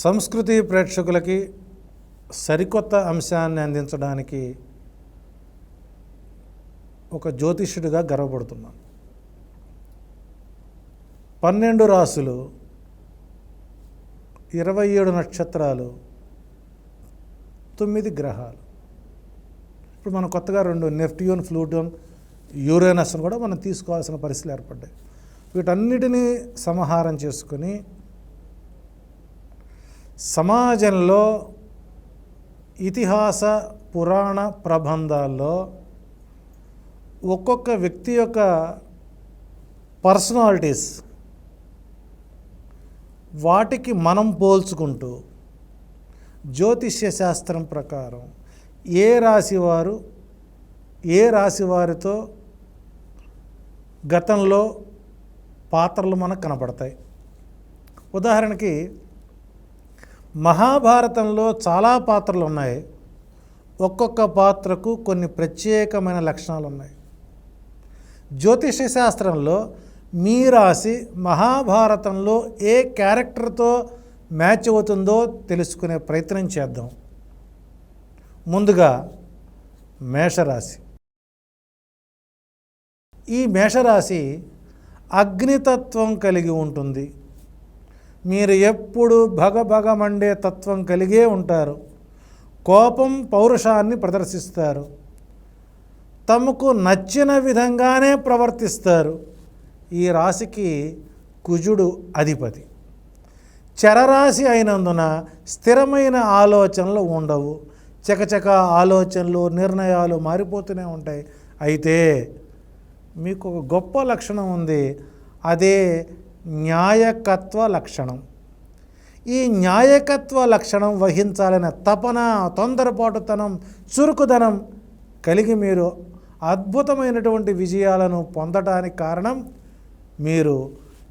సంస్కృతి ప్రేక్షకులకి సరికొత్త అంశాన్ని అందించడానికి ఒక జ్యోతిష్యుడిగా గర్వపడుతున్నాను. పన్నెండు రాసులు ఇరవై ఏడు నక్షత్రాలు తొమ్మిది గ్రహాలు. ఇప్పుడు మనం కొత్తగా రెండు నెఫ్ట్యూన్ ఫ్లూటోన్ యూరేనస్ను కూడా మనం తీసుకోవాల్సిన పరిస్థితులు ఏర్పడ్డాయి. వీటన్నిటినీ సమాహారం చేసుకొని సమాజంలో ఇతిహాస పురాణ ప్రబంధాల్లో ఒక్కొక్క వ్యక్తి యొక్క పర్సనాలిటీస్ వాటికి మనం పోల్చుకుంటూ జ్యోతిష్య శాస్త్రం ప్రకారం ఏ రాశివారు ఏ రాశి వారితో గతంలో పాత్రలు మనకు కనపడతాయి. ఉదాహరణకి మహాభారతంలో చాలా పాత్రలు ఉన్నాయి. ఒక్కొక్క పాత్రకు కొన్ని ప్రత్యేకమైన లక్షణాలు ఉన్నాయి జ్యోతిష శాస్త్రంలో మీ రాశి మహాభారతంలో ఏ క్యారెక్టర్తో మ్యాచ్ అవుతుందో తెలుసుకునే ప్రయత్నం చేద్దాం. ముందుగా మేషరాశి. ఈ మేషరాశి అగ్నితత్వం కలిగి ఉంటుంది. మీరు ఎప్పుడు భగభగమండే తత్వం కలిగే ఉంటారు. కోపం పౌరుషాన్ని ప్రదర్శిస్తారు. తమకు నచ్చిన విధంగానే ప్రవర్తిస్తారు. ఈ రాశికి కుజుడు అధిపతి. చరరాశి అయినందున స్థిరమైన ఆలోచనలు ఉండవు. చకచక ఆలోచనలు నిర్ణయాలు మారిపోతూనే ఉంటాయి. అయితే మీకు ఒక గొప్ప లక్షణం ఉంది. అదే న్యాయకత్వ లక్షణం. ఈ న్యాయకత్వ లక్షణం వహించాలనే తపన తొందరపాటుతనం చురుకుదనం కలిగి మీరు అద్భుతమైనటువంటి విజయాలను పొందటానికి కారణం మీరు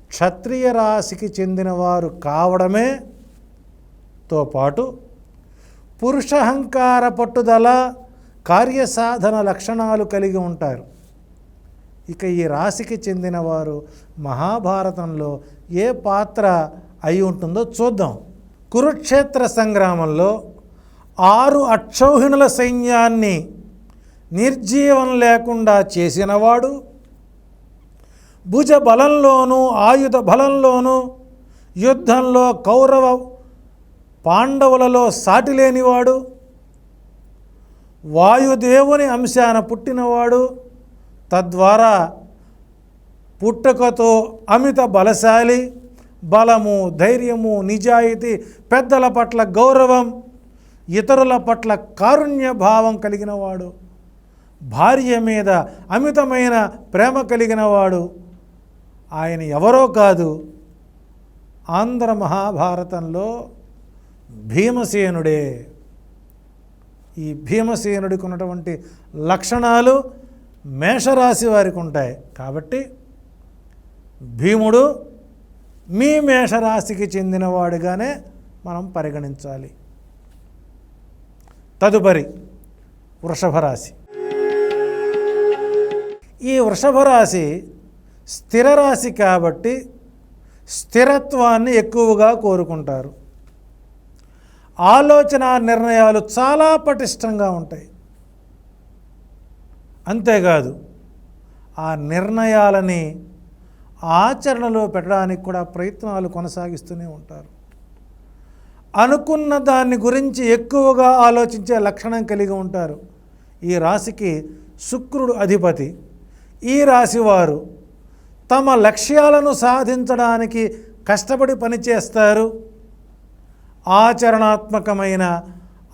క్షత్రియ రాశికి చెందినవారు కావడమే. తో పాటు పురుషహంకార పట్టుదల కార్యసాధన లక్షణాలు కలిగి ఉంటారు. ఇక ఈ రాశికి చెందినవారు మహాభారతంలో ఏ పాత్ర అయి ఉంటుందో చూద్దాం. కురుక్షేత్ర సంగ్రామంలో ఆరు అక్షౌహిణుల సైన్యాన్ని నిర్జీవం లేకుండా చేసినవాడు భుజ బలంలోనూ ఆయుధ బలంలోనూ యుద్ధంలో కౌరవ పాండవులలో సాటి లేనివాడు వాయుదేవుని అంశాన పుట్టినవాడు తద్వారా పుట్టుకతో అమిత బలశాలి బలము ధైర్యము నిజాయితీ పెద్దల పట్ల గౌరవం ఇతరుల పట్ల కారుణ్య భావం కలిగినవాడు భార్య మీద అమితమైన ప్రేమ కలిగినవాడు. ఆయన ఎవరో కాదు. ఆంధ్ర మహాభారతంలో భీమసేనుడే. ఈ భీమసేనుడికి ఉన్నటువంటి లక్షణాలు మేషరాశి వారికి ఉంటాయి. కాబట్టి భీముడు మీ మేషరాశికి చెందినవాడుగానే మనం పరిగణించాలి. తదుపరి వృషభ రాశి. ఈ వృషభ రాశి స్థిర రాశి కాబట్టి స్థిరత్వాన్ని ఎక్కువగా కోరుకుంటారు. ఆలోచన నిర్ణయాలు చాలా పటిష్టంగా ఉంటాయి. అంతేకాదు ఆ నిర్ణయాలని ఆచరణలో పెట్టడానికి కూడా ప్రయత్నాలు కొనసాగిస్తూనే ఉంటారు. అనుకున్న దాన్ని గురించి ఎక్కువగా ఆలోచించే లక్షణం కలిగి ఉంటారు. ఈ రాశికి శుక్రుడు అధిపతి. ఈ రాశివారు తమ లక్ష్యాలను సాధించడానికి కష్టపడి పనిచేస్తారు. ఆచరణాత్మకమైన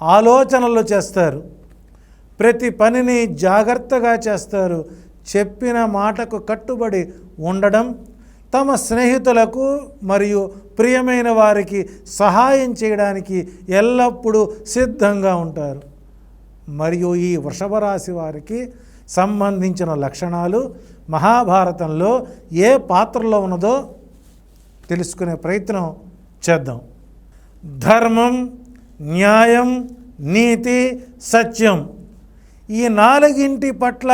ఆలోచనలు చేస్తారు. ప్రతి పనిని జాగ్రత్తగా చేస్తారు. చెప్పిన మాటకు కట్టుబడి ఉండడం తమ స్నేహితులకు మరియు ప్రియమైన వారికి సహాయం చేయడానికి ఎల్లప్పుడూ సిద్ధంగా ఉంటారు. మరియు ఈ వృషభ రాశి వారికి సంబంధించిన లక్షణాలు మహాభారతంలో ఏ పాత్రలో ఉన్నదో తెలుసుకునే ప్రయత్నం చేద్దాం. ధర్మం న్యాయం నీతి సత్యం. ఈ నాలుగింటి పట్ల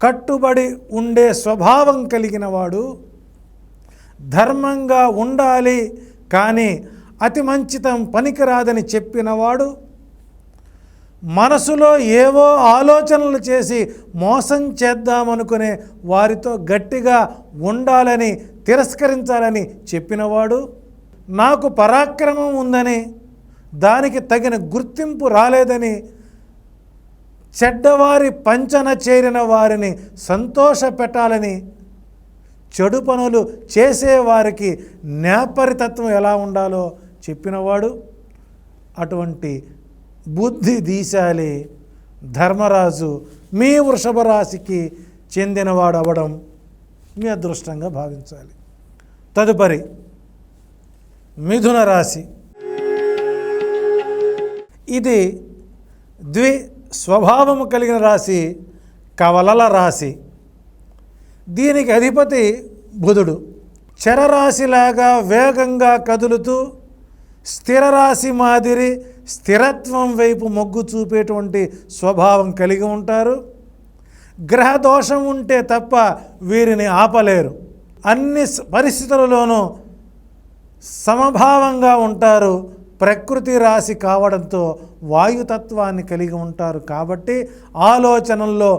కట్టుబడి ఉండే స్వభావం కలిగిన వాడు ధర్మంగా ఉండాలి కానీ అతి మంచితం పనికిరాదని చెప్పినవాడు మనసులో ఏవో ఆలోచనలు చేసి మోసం చేద్దామనుకునే వారితో గట్టిగా ఉండాలని తిరస్కరించాలని చెప్పినవాడు నాకు పరాక్రమం ఉందని దానికి తగిన గుర్తింపు రాలేదని చెడ్డవారి పంచన చేరిన వారిని సంతోష పెట్టాలని చెడు పనులు చేసేవారికి నేపరితత్వం ఎలా ఉండాలో చెప్పినవాడు అటువంటి బుద్ధి దీశాలి ధర్మరాజు మీ వృషభ రాశికి చెందినవాడు అవ్వడం మీ అదృష్టంగా భావించాలి. తదుపరి మిథున రాశి. ఇది ద్వి స్వభావము కలిగిన రాశి కవలల రాశి. దీనికి అధిపతి బుధుడు. చరరాశిలాగా వేగంగా కదులుతూ స్థిర రాశి మాదిరి స్థిరత్వం వైపు మొగ్గు చూపేటువంటి స్వభావం కలిగి ఉంటారు. గ్రహ దోషం ఉంటే తప్ప వీరిని ఆపలేరు. అన్ని పరిస్థితులలోనూ సమభావంగా ఉంటారు ప్రకృతి రాశి కావడంతో వాయుతత్వాన్ని కలిగి ఉంటారు కాబట్టి ఆలోచనల్లో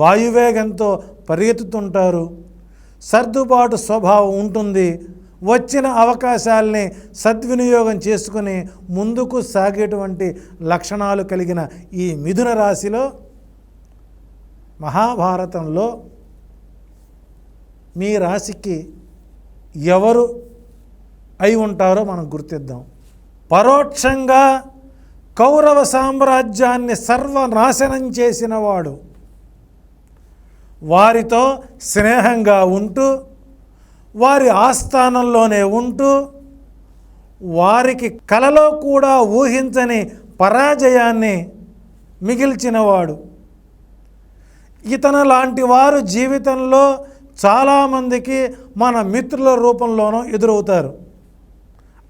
వాయువేగంతో పరిగెత్తుతుంటారు. సర్దుబాటు స్వభావం ఉంటుంది. వచ్చిన అవకాశాలని సద్వినియోగం చేసుకుని ముందుకు సాగేటువంటి లక్షణాలు కలిగిన ఈ మిథున రాశిలో మహాభారతంలో మీ రాశికి ఎవరు అయి ఉంటారో మనం గుర్తిద్దాం. పరోక్షంగా కౌరవ సామ్రాజ్యాన్ని సర్వనాశనం చేసినవాడు. వారితో స్నేహంగా ఉంటూ వారి ఆస్థానంలోనే ఉంటూ వారికి కలలో కూడా ఊహించని పరాజయాన్ని మిగిల్చినవాడు. ఇతను లాంటి వారు జీవితంలో చాలామందికి మన మిత్రుల రూపంలోనూ ఎదురవుతారు.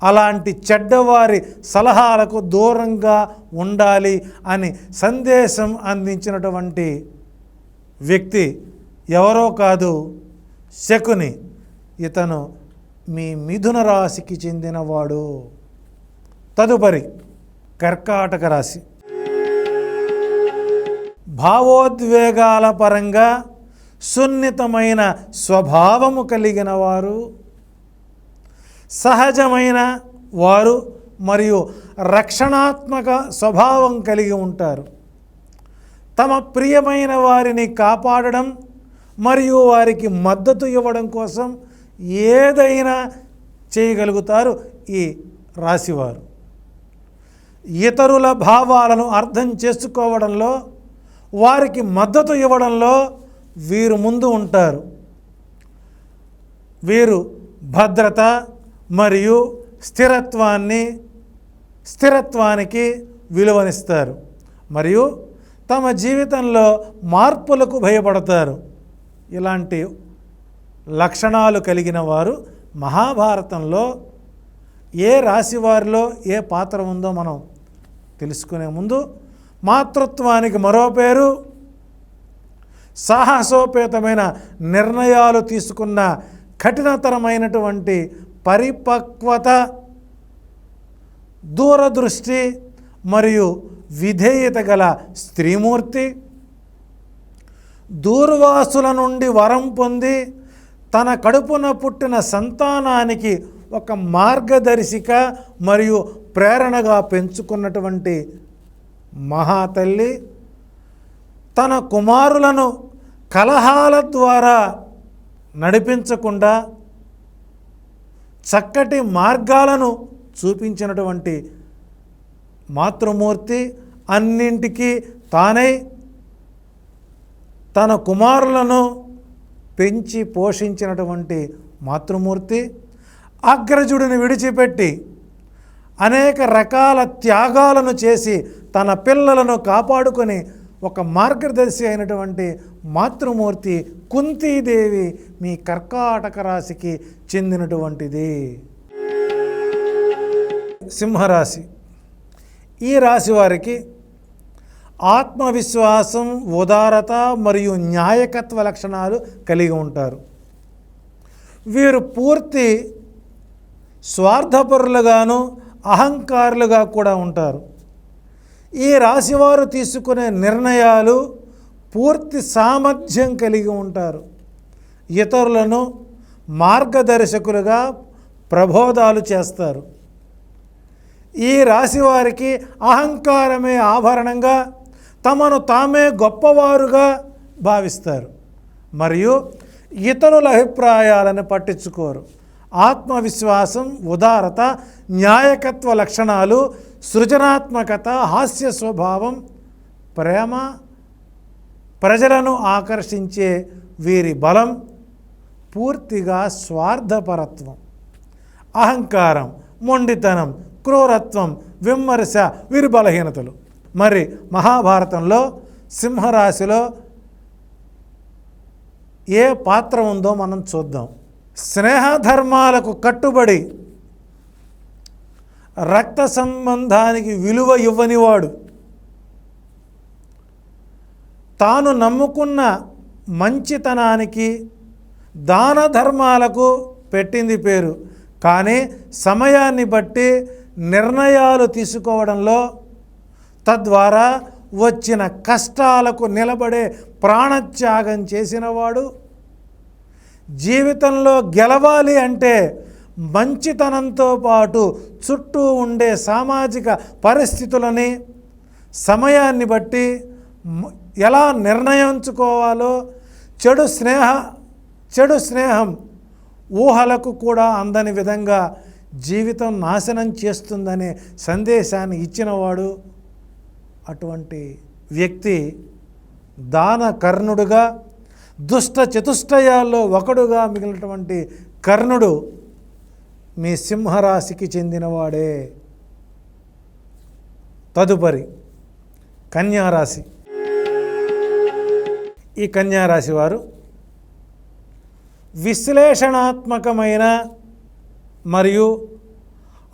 అలాంటి చెడ్డవారి సలహాలకు దూరంగా ఉండాలి అని సందేశం అందించినటువంటి వ్యక్తి ఎవరో కాదు శకుని. ఇతను మీ మిథున రాశికి చెందినవాడు. తదుపరి కర్కాటక రాశి. భావోద్వేగాల పరంగా సున్నితమైన స్వభావము కలిగిన వారు సహజమైన వారు మరియు రక్షణాత్మక స్వభావం కలిగి ఉంటారు. తమ ప్రియమైన వారిని కాపాడడం మరియు వారికి మద్దతు ఇవ్వడం కోసం ఏదైనా చేయగలుగుతారు ఈ రాశివారు. ఇతరుల భావాలను అర్థం చేసుకోవడంలో వారికి మద్దతు ఇవ్వడంలో వీరు ముందు ఉంటారు. వీరు భద్రత మరియు స్థిరత్వాన్ని స్థిరత్వానికి విలువనిస్తారు. మరియు తమ జీవితంలో మార్పులకు భయపడతారు. ఇలాంటి లక్షణాలు కలిగిన వారు మహాభారతంలో ఏ రాశి వారిలో ఏ పాత్ర ఉందో మనం తెలుసుకునే ముందు మాతృత్వానికి మరో పేరు సాహసోపేతమైన నిర్ణయాలు తీసుకున్న కఠినతరమైనటువంటి పరిపక్వత దూరదృష్టి మరియు విధేయత గల స్త్రీమూర్తి దూర్వాసుల నుండి వరం పొంది తన కడుపున పుట్టిన సంతానానికి ఒక మార్గదర్శిక మరియు ప్రేరణగా పెంచుకున్నటువంటి మహాతల్లి తన కుమారులను కలహాల ద్వారా నడిపించకుండా చక్కటి మార్గాలను చూపించినటువంటి మాతృమూర్తి అన్నింటికీ తానై తన కుమారులను పెంచి పోషించినటువంటి మాతృమూర్తి అగ్రజుడిని విడిచిపెట్టి అనేక రకాల త్యాగాలను చేసి తన పిల్లలను కాపాడుకొని ఒక మార్గదర్శి అయినటువంటి మాతృమూర్తి కుంతీదేవి మీ కర్కాటక రాశికి చెందినటువంటిది. సింహరాశి. ఈ రాశి వారికి ఆత్మవిశ్వాసం ఉదారత మరియు న్యాయకత్వ లక్షణాలు కలిగి ఉంటారు. వీరు పూర్తి స్వార్థపరులుగాను అహంకారులుగా కూడా ఉంటారు. ఈ రాశివారు తీసుకునే నిర్ణయాలు పూర్తి సామర్థ్యం కలిగి ఉంటారు. ఇతరులను మార్గదర్శకులుగా ప్రబోధాలు చేస్తారు. ఈ రాశి వారికి అహంకారమే ఆభరణంగా తమను తామే గొప్పవారుగా భావిస్తారు. మరియు ఇతరుల అభిప్రాయాలను పట్టించుకోరు. ఆత్మవిశ్వాసం ఉదారత న్యాయకత్వ లక్షణాలు సృజనాత్మకత హాస్య స్వభావం ప్రేమ ప్రజలను ఆకర్షించే వీరి బలం పూర్తిగా స్వార్థపరత్వం అహంకారం మొండితనం క్రూరత్వం విమర్శ వీరి బలహీనతలు మరి మహాభారతంలో సింహరాశిలో ఏ పాత్ర ఉందో మనం చూద్దాం. స్నేహధర్మాలకు కట్టుబడి రక్త సంబంధానికి విలువ ఇవ్వనివాడు. తాను నమ్ముకున్న మంచితనానికి దాన ధర్మాలకు పెట్టింది పేరు. కానీ సమయాన్ని బట్టి నిర్ణయాలు తీసుకోవడంలో తద్వారా వచ్చిన కష్టాలకు నిలబడే ప్రాణత్యాగం చేసినవాడు జీవితంలో గెలవాలి అంటే మంచితనంతో పాటు చుట్టూ ఉండే సామాజిక పరిస్థితులని సమయాన్ని బట్టి ఎలా నిర్ణయించుకోవాలో చెడు స్నేహ చెడు స్నేహం ఊహలకు కూడా అందని విధంగా జీవితం నాశనం చేస్తుందనే సందేశాన్ని ఇచ్చినవాడు అటువంటి వ్యక్తి దాన కర్ణుడుగా దుష్ట చతుష్టయాల్లో ఒకడుగా మిగిలినటువంటి కర్ణుడు మీ సింహరాశికి చెందినవాడే. తదుపరి కన్యారాశి. ఈ కన్యారాశి వారు విశ్లేషణాత్మకమైన మరియు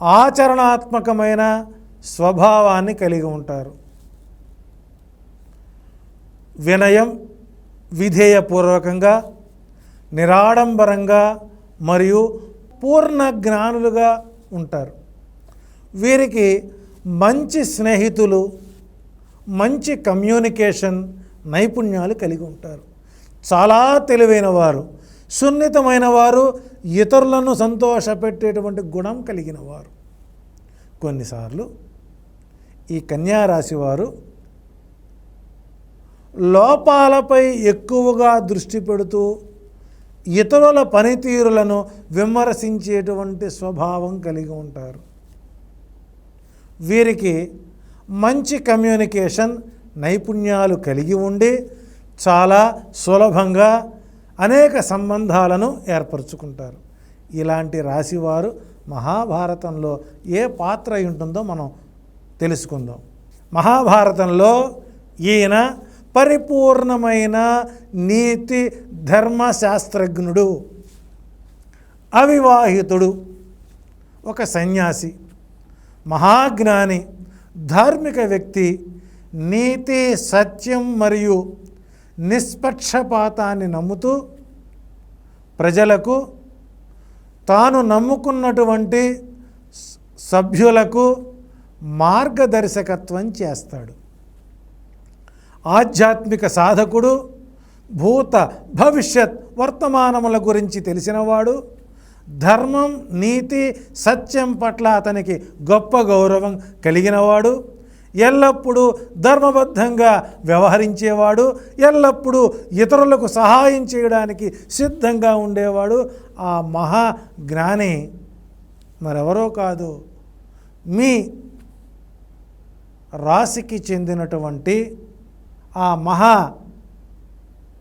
ఆచరణాత్మకమైన స్వభావాన్ని కలిగి ఉంటారు. వినయం విధేయపూర్వకంగా నిరాడంబరంగా మరియు పూర్ణ జ్ఞానులుగా ఉంటారు. వీరికి మంచి స్నేహితులు మంచి కమ్యూనికేషన్ నైపుణ్యాలు కలిగి ఉంటారు. చాలా తెలివైన వారు సున్నితమైన వారు ఇతరులను సంతోషపెట్టేటువంటి గుణం కలిగిన వారు కొన్నిసార్లు ఈ కన్యారాశి వారు లోపాలపై ఎక్కువగా దృష్టి పెడుతూ ఇతరుల పనితీరులను విమర్శించేటువంటి స్వభావం కలిగి ఉంటారు. వీరికి మంచి కమ్యూనికేషన్ నైపుణ్యాలు కలిగి ఉండి చాలా సులభంగా అనేక సంబంధాలను ఏర్పరచుకుంటారు. ఇలాంటి రాశివారు మహాభారతంలో ఏ పాత్ర ఉంటుందో మనం తెలుసుకుందాం. మహాభారతంలో ఈయన పరిపూర్ణమైన నీతి ధర్మశాస్త్రజ్ఞుడు అవివాహితుడు ఒక సన్యాసి మహాజ్ఞాని ధార్మిక వ్యక్తి నీతి సత్యం మరియు నిష్పక్షపాతాన్ని నమ్ముతూ ప్రజలకు తాను నమ్ముకున్నటువంటి సభ్యులకు మార్గదర్శకత్వం చేస్తాడు. ఆధ్యాత్మిక సాధకుడు భూత భవిష్యత్ వర్తమానముల గురించి తెలిసినవాడు ధర్మం నీతి సత్యం పట్ల అతనికి గొప్ప గౌరవం కలిగినవాడు ఎల్లప్పుడూ ధర్మబద్ధంగా వ్యవహరించేవాడు ఎల్లప్పుడూ ఇతరులకు సహాయం చేయడానికి సిద్ధంగా ఉండేవాడు. ఆ మహా జ్ఞాని మరెవరో కాదు. మీ రాశికి చెందినటువంటి ఆ మహా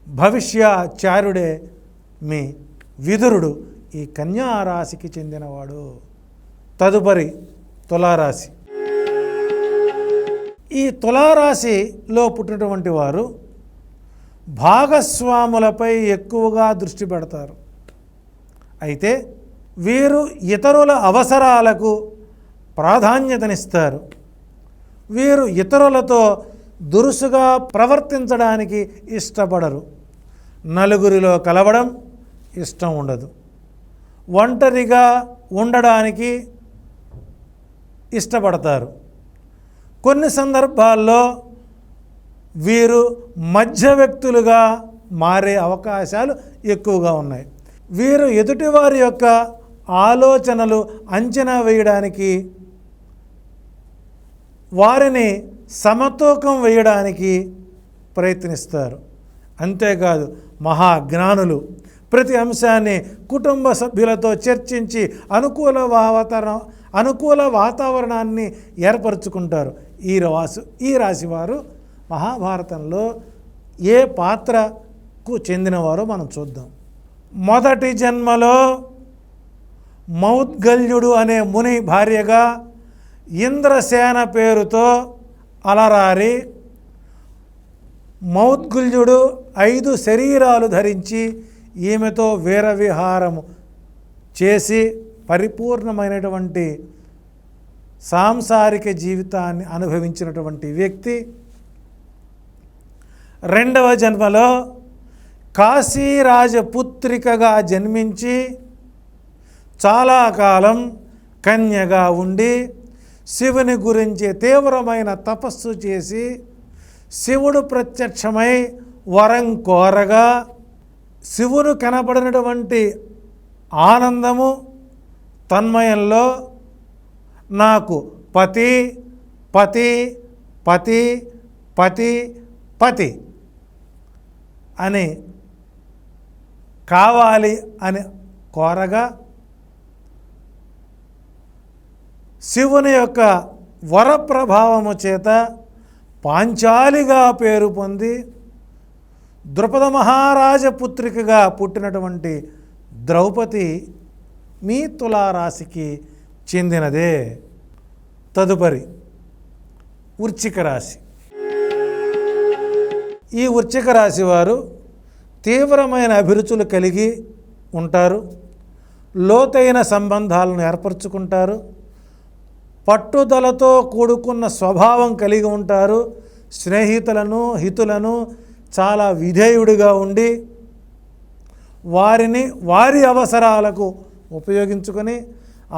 భవిష్యాచార్యుడే మీ విదురుడు ఈ కన్యా రాశికి చెందినవాడు. తదుపరి తులారాశి. ఈ తులారాశిలో పుట్టినటువంటి వారు భాగస్వాములపై ఎక్కువగా దృష్టి పెడతారు. అయితే వీరు ఇతరుల అవసరాలకు ప్రాధాన్యతనిస్తారు. వీరు ఇతరులతో దురుసుగా ప్రవర్తించడానికి ఇష్టపడరు. నలుగురిలో కలవడం ఇష్టం ఉండదు. ఒంటరిగా ఉండడానికి ఇష్టపడతారు. కొన్ని సందర్భాల్లో వీరు మధ్య వ్యక్తులుగా మారే అవకాశాలు ఎక్కువగా ఉన్నాయి. వీరు ఎదుటివారి యొక్క ఆలోచనలు అంచనా వేయడానికి వారిని సమతూకం వేయడానికి ప్రయత్నిస్తారు. అంతేకాదు మహాజ్ఞానులు ప్రతి అంశాన్ని కుటుంబ సభ్యులతో చర్చించి అనుకూల వాతావరణ అనుకూల వాతావరణాన్ని ఏర్పరచుకుంటారు. ఈ రాసు ఈ రాశివారు మహాభారతంలో ఏ పాత్రకు చెందినవారో మనం చూద్దాం. మొదటి జన్మలో మౌద్గల్యుడు అనే ముని భార్యగా ఇంద్రసేన పేరుతో అలరారి మౌద్గుల్యుడు ఐదు శరీరాలు ధరించి ఈమెతో వీరవిహారము చేసి పరిపూర్ణమైనటువంటి సాంసారిక జీవితాన్ని అనుభవించినటువంటి వ్యక్తి. రెండవ జన్మలో కాశీరాజపుత్రికగా జన్మించి చాలా కాలం కన్యగా ఉండి శివుని గురించి తీవ్రమైన తపస్సు చేసి శివుడు ప్రత్యక్షమై వరం కోరగా శివుడు కనపడినటువంటి ఆనందము తన్మయంలో నాకు పతి పతి పతి పతి పతి అని కావాలి అని కోరగా శివుని యొక్క వరప్రభావము చేత పాంచాలిగా పేరు పొంది ద్రుపద మహారాజ పుత్రికగా పుట్టినటువంటి ద్రౌపది మీ తులారాశికి చెందినదే. తదుపరి వృచ్చిక రాశి. ఈ వృచ్చిక రాశి వారు తీవ్రమైన అభిరుచులు కలిగి ఉంటారు. లోతైన సంబంధాలను ఏర్పరచుకుంటారు. పట్టుదలతో కూడుకున్న స్వభావం కలిగి ఉంటారు. స్నేహితులను హితులను చాలా విధేయుడిగా ఉండి వారిని వారి అవసరాలకు ఉపయోగించుకొని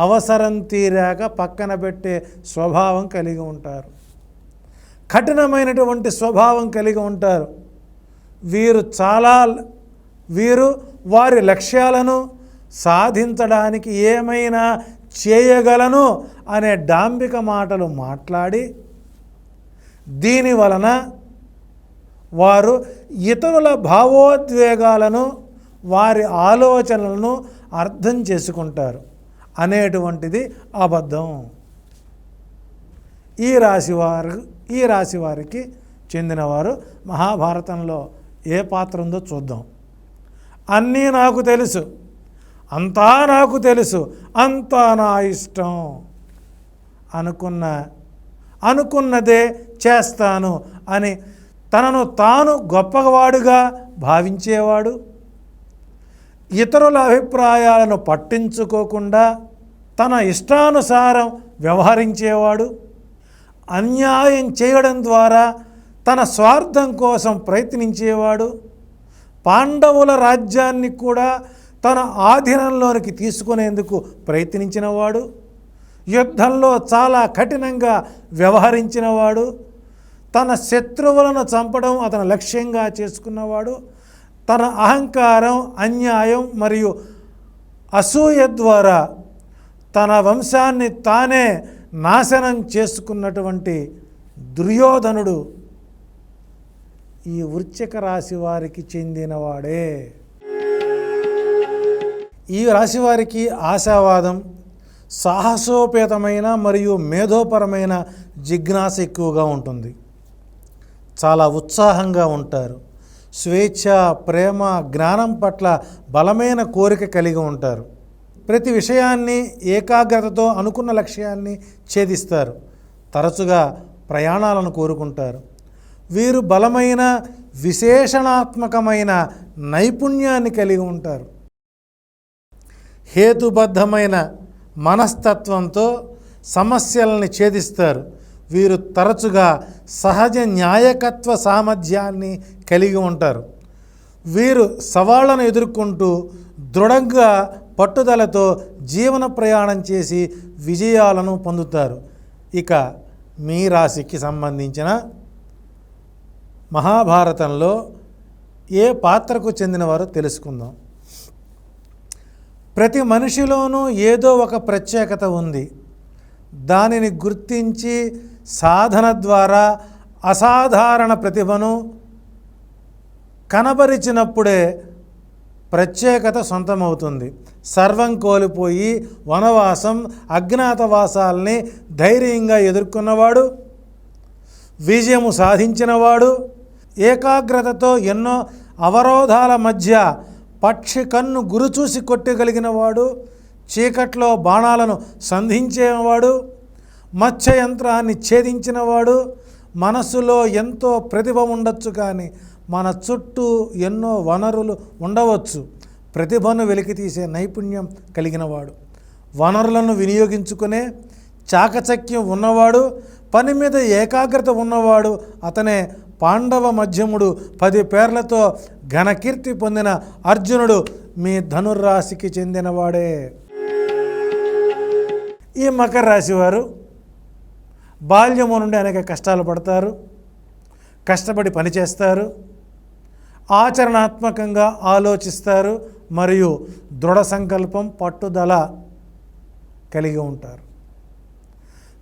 అవసరం తీరాక పక్కన పెట్టే స్వభావం కలిగి ఉంటారు. కఠినమైనటువంటి స్వభావం కలిగి ఉంటారు. వీరు చాలా వీరు వారి లక్ష్యాలను సాధించడానికి ఏమైనా చేయగలను అనే డాంబిక మాటలు మాట్లాడి దీని వలన వారు ఇతరుల భావోద్వేగాలను వారి ఆలోచనలను అర్థం చేసుకుంటారు అనేటువంటిది అబద్ధం. ఈ రాశి వారు ఈ రాశి వారికి చెందినవారు మహాభారతంలో ఏ పాత్ర ఉందో చూద్దాం. అన్నీ నాకు తెలుసు. అంతా నాకు తెలుసు అంతా నా ఇష్టం అనుకున్న అనుకున్నదే చేస్తాను అని తనను తాను గొప్పవాడుగా భావించేవాడు ఇతరుల అభిప్రాయాలను పట్టించుకోకుండా తన ఇష్టానుసారం వ్యవహరించేవాడు అన్యాయం చేయడం ద్వారా తన స్వార్థం కోసం ప్రయత్నించేవాడు పాండవుల రాజ్యాన్ని కూడా తన ఆధీనంలోనికి తీసుకునేందుకు ప్రయత్నించినవాడు యుద్ధంలో చాలా కఠినంగా వ్యవహరించినవాడు తన శత్రువులను చంపడం అతను లక్ష్యంగా చేసుకున్నవాడు తన అహంకారం అన్యాయం మరియు అసూయ ద్వారా తన వంశాన్ని తానే నాశనం చేసుకున్నటువంటి దుర్యోధనుడు ఈ వృశ్చిక రాశి వారికి చెందినవాడే. ఈ రాశి వారికి ఆశావాదం సాహసోపేతమైన మరియు మేధోపరమైన జిజ్ఞాస ఎక్కువగా ఉంటుంది. చాలా ఉత్సాహంగా ఉంటారు. స్వేచ్ఛ ప్రేమ జ్ఞానం పట్ల బలమైన కోరిక కలిగి ఉంటారు. ప్రతి విషయాన్ని ఏకాగ్రతతో అనుకున్న లక్ష్యాన్ని ఛేదిస్తారు. తరచుగా ప్రయాణాలను కోరుకుంటారు. వీరు బలమైన విశేషణాత్మకమైన నైపుణ్యాన్ని కలిగి ఉంటారు. హేతుబద్ధమైన మనస్తత్వంతో సమస్యలని ఛేదిస్తారు. వీరు తరచుగా సహజ న్యాయకత్వ సామర్థ్యాన్ని కలిగి ఉంటారు. వీరు సవాళ్ళను ఎదుర్కొంటూ దృఢంగా పట్టుదలతో జీవన ప్రయాణం చేసి విజయాలను పొందుతారు. ఇక మీ రాశికి సంబంధించిన మహాభారతంలో ఏ పాత్రకు చెందినవారో తెలుసుకుందాం. ప్రతి మనిషిలోనూ ఏదో ఒక ప్రత్యేకత ఉంది. దానిని గుర్తించి సాధన ద్వారా అసాధారణ ప్రతిభను కనబరిచినప్పుడే ప్రత్యేకత సొంతమవుతుంది. సర్వం కోల్పోయి వనవాసం అజ్ఞాతవాసాల్ని ధైర్యంగా ఎదుర్కొన్నవాడు విజయము సాధించినవాడు ఏకాగ్రతతో ఎన్నో అవరోధాల మధ్య పక్షి కన్ను గురుచూసి కొట్టగలిగినవాడు చీకట్లో బాణాలను సంధించేవాడు మత్స్య యంత్రాన్ని ఛేదించినవాడు మనస్సులో ఎంతో ప్రతిభ ఉండొచ్చు కానీ మన చుట్టూ ఎన్నో వనరులు ఉండవచ్చు. ప్రతిభను వెలికితీసే నైపుణ్యం కలిగినవాడు వనరులను వినియోగించుకునే చాకచక్యం ఉన్నవాడు పని మీద ఏకాగ్రత ఉన్నవాడు అతనే పాండవ మధ్యముడు పది పేర్లతో ఘనకీర్తి పొందిన అర్జునుడు మీ ధనుర్రాశికి చెందినవాడే. ఈ మకర రాశి వారు బాల్యము నుండి అనేక కష్టాలు పడతారు కష్టపడి పనిచేస్తారు ఆచరణాత్మకంగా ఆలోచిస్తారు మరియు దృఢ సంకల్పం పట్టుదల కలిగి ఉంటారు.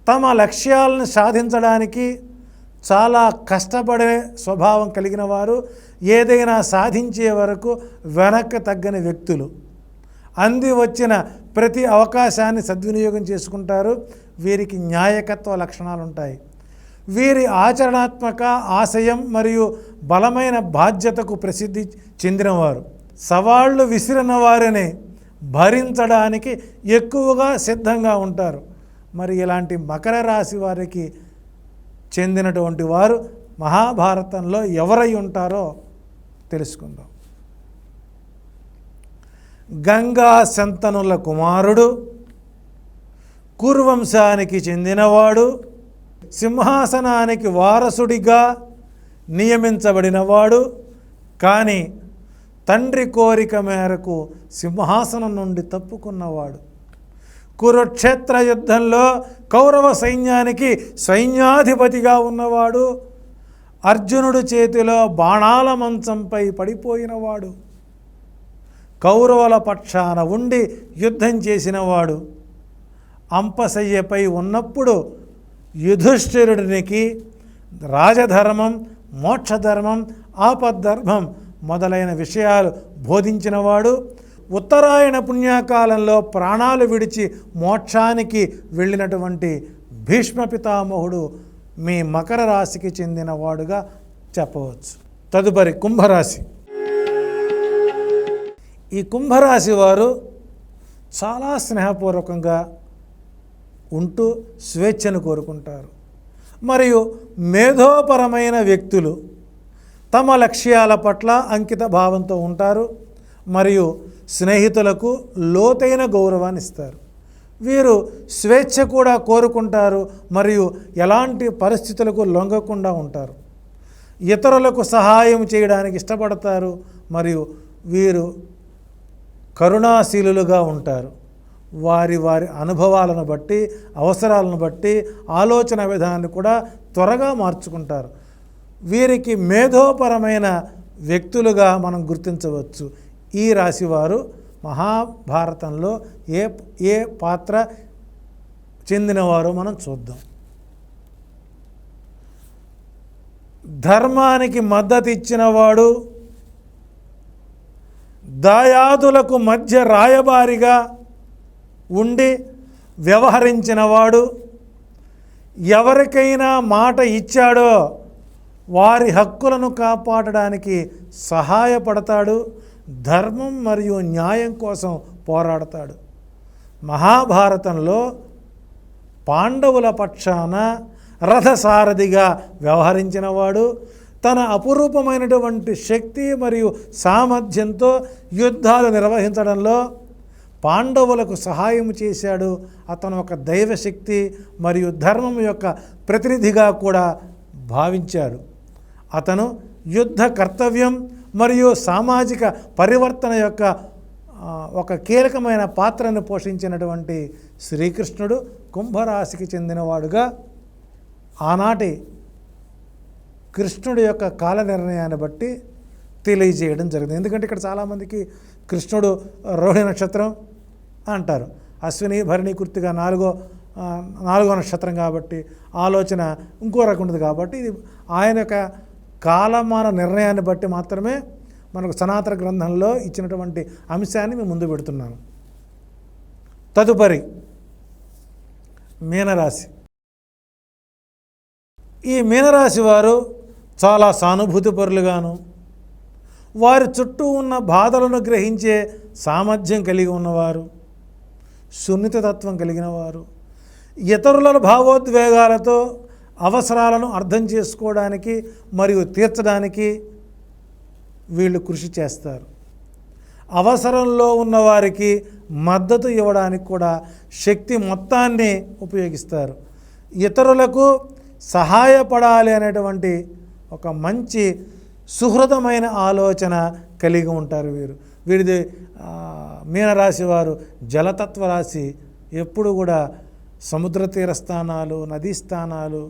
తమ లక్ష్యాలను సాధించడానికి చాలా కష్టపడే స్వభావం కలిగిన వారు ఏదైనా సాధించే వరకు వెనక్కి తగ్గని వ్యక్తులు. అంది వచ్చిన ప్రతి అవకాశాన్ని సద్వినియోగం చేసుకుంటారు. వీరికి న్యాయకత్వ లక్షణాలు ఉంటాయి వీరి ఆచరణాత్మక ఆశయం మరియు బలమైన బాధ్యతకు ప్రసిద్ధి చెందినవారు. సవాళ్ళు విసిరిన వారిని భరించడానికి ఎక్కువగా సిద్ధంగా ఉంటారు. మరి ఇలాంటి మకర రాశి వారికి చెందినటువంటి వారు మహాభారతంలో ఎవరై ఉంటారో తెలుసుకుందాం. గంగా శంతనుల కుమారుడు కురువంశానికి చెందినవాడు సింహాసనానికి వారసుడిగా నియమించబడినవాడు కానీ తండ్రి కోరిక మేరకు సింహాసనం నుండి తప్పుకున్నవాడు. కురుక్షేత్ర యుద్ధంలో కౌరవ సైన్యానికి సైన్యాధిపతిగా ఉన్నవాడు అర్జునుడు చేతిలో బాణాల మంచంపై పడిపోయినవాడు కౌరవుల పక్షాన ఉండి యుద్ధం చేసినవాడు. అంపశయ్యపై ఉన్నప్పుడు యుధిష్ఠిరుడికి రాజధర్మం మోక్షధర్మం ఆపద్ధర్మం మొదలైన విషయాలు బోధించినవాడు. ఉత్తరాయణ పుణ్యకాలంలో ప్రాణాలు విడిచి మోక్షానికి వెళ్ళినటువంటి భీష్మ పితామహుడు మీ మకర రాశికి చెందినవాడుగా చెప్పవచ్చు. తదుపరి కుంభరాశి. ఈ కుంభరాశి వారు చాలా స్నేహపూర్వకంగా ఉంటూ స్వేచ్ఛను కోరుకుంటారు. మరియు మేధోపరమైన వ్యక్తులు తమ లక్ష్యాల పట్ల అంకిత భావంతో ఉంటారు. మరియు స్నేహితులకు లోతైన గౌరవాన్ని ఇస్తారు. వీరు స్వేచ్ఛ కూడా కోరుకుంటారు మరియు ఎలాంటి పరిస్థితులకు లొంగకుండా ఉంటారు. ఇతరులకు సహాయం చేయడానికి ఇష్టపడతారు మరియు వీరు కరుణాశీలులుగా ఉంటారు. వారి వారి అనుభవాలను బట్టి అవసరాలను బట్టి ఆలోచన విధానాన్ని కూడా త్వరగా మార్చుకుంటారు. వీరికి మేధోపరమైన వ్యక్తులుగా మనం గుర్తించవచ్చు. ఈ రాశివారు మహాభారతంలో ఏ ఏ పాత్ర చెందినవారో మనం చూద్దాం. ధర్మానికి మద్దతు ఇచ్చినవాడు దాయాదులకు మధ్య రాయబారిగా ఉండి వ్యవహరించినవాడు ఎవరికైనా మాట ఇచ్చాడో వారి హక్కులను కాపాడడానికి సహాయపడతాడు. ధర్మం మరియు న్యాయం కోసం పోరాడతాడు. మహాభారతంలో పాండవుల పక్షాన రథసారథిగా వ్యవహరించినవాడు తన అపురూపమైనటువంటి శక్తి మరియు సామర్థ్యంతో యుద్ధాలు నిర్వహించడంలో పాండవులకు సహాయం చేశాడు. అతను ఒక దైవశక్తి మరియు ధర్మం యొక్క ప్రతినిధిగా కూడా భావించాడు. అతను యుద్ధ కర్తవ్యం మరియు సామాజిక పరివర్తన యొక్క ఒక కీలకమైన పాత్రను పోషించినటువంటి శ్రీకృష్ణుడు కుంభరాశికి చెందినవాడుగా ఆనాటి కృష్ణుడి యొక్క కాల నిర్ణయాన్ని బట్టి తెలియజేయడం జరిగింది. ఎందుకంటే ఇక్కడ చాలామందికి కృష్ణుడు రోహిణి నక్షత్రం అంటారు. అశ్విని భరణి కుర్తిగా నాలుగో నాలుగో నక్షత్రం కాబట్టి ఆలోచన ఇంకో రకం ఉంటుంది కాబట్టి ఇది ఆయన యొక్క కాలమాన నిర్ణయాన్ని బట్టి మాత్రమే మనకు సనాతన గ్రంథంలో ఇచ్చినటువంటి అంశాన్ని మేము ముందు పెడుతున్నాను తదుపరి మీనరాశి. ఈ మీనరాశి వారు చాలా సానుభూతిపరులుగాను వారి చుట్టూ ఉన్న బాధలను గ్రహించే సామర్థ్యం కలిగి ఉన్నవారు సున్నితత్వం కలిగిన వారు ఇతరుల భావోద్వేగాలతో అవసరాలను అర్థం చేసుకోవడానికి మరియు తీర్చడానికి వీళ్ళు కృషి చేస్తారు. అవసరంలో ఉన్నవారికి మద్దతు ఇవ్వడానికి కూడా శక్తి మొత్తాన్ని ఉపయోగిస్తారు. ఇతరులకు సహాయపడాలి అనేటువంటి ఒక మంచి సుహృదమైన ఆలోచన కలిగి ఉంటారు వీరు. వీరిది మీనరాశి వారు జలతత్వ రాశి ఎప్పుడు కూడా సముద్ర తీర స్థానాలు నదీ స్థానాలు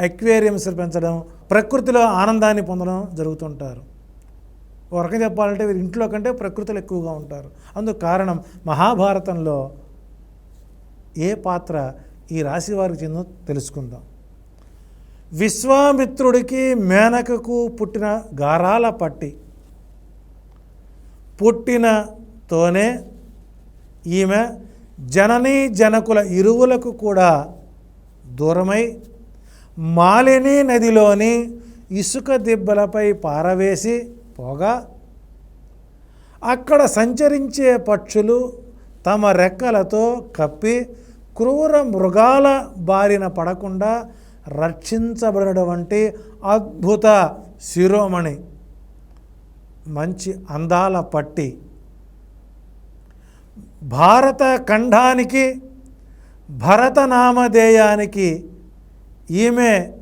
అక్వేరియంస్ పెంచడం ప్రకృతిలో ఆనందాన్ని పొందడం జరుగుతుంటారు. ఒక రకం చెప్పాలంటే వీరు ఇంట్లో కంటే ప్రకృతిలో ఎక్కువగా ఉంటారు. అందుకు కారణం మహాభారతంలో ఏ పాత్ర ఈ రాశి వారికి చెందో తెలుసుకుందాం. విశ్వామిత్రుడికి మేనకకు పుట్టిన గారాల పట్టి. పుట్టినతోనే ఈమె జననీ జనకుల ఇరువులకు కూడా దూరమై మాలిని నదిలోని ఇసుక దిబ్బలపై పారవేసి పోగా అక్కడ సంచరించే పక్షులు తమ రెక్కలతో కప్పి క్రూర మృగాల బారిన పడకుండా రక్షించబడినటువంటి అద్భుత శిరోమణి. మంచి అందాల పట్టి. భారత ఖండానికి భరతనామధేయానికి ఈమె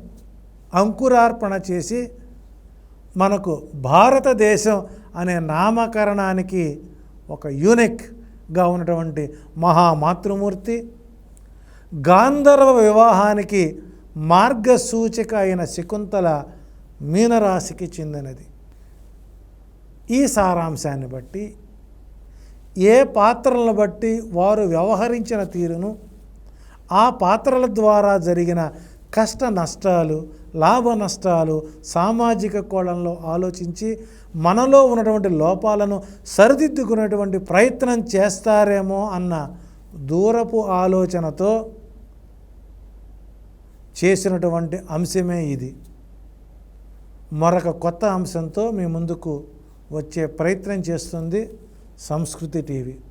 అంకురార్పణ చేసి మనకు భారతదేశం అనే నామకరణానికి ఒక యూనిక్గా ఉన్నటువంటి మహామాతృమూర్తి గాంధర్వ వివాహానికి మార్గసూచిక అయిన శకుంతల మీనరాశికి చెందినది. ఈ సారాంశాన్ని బట్టి ఏ పాత్రలను బట్టి వారు వ్యవహరించిన తీరును ఆ పాత్రల ద్వారా జరిగిన కష్ట నష్టాలు లాభ నష్టాలు సామాజిక కోణంలో ఆలోచించి మనలో ఉన్నటువంటి లోపాలను సరిదిద్దుకునేటువంటి ప్రయత్నం చేస్తారేమో అన్న దూరపు ఆలోచనతో చేసినటువంటి అంశమే ఇది. మరొక కొత్త అంశంతో మీ ముందుకు వచ్చే ప్రయత్నం చేస్తుంది సంస్కృతి టీవీ.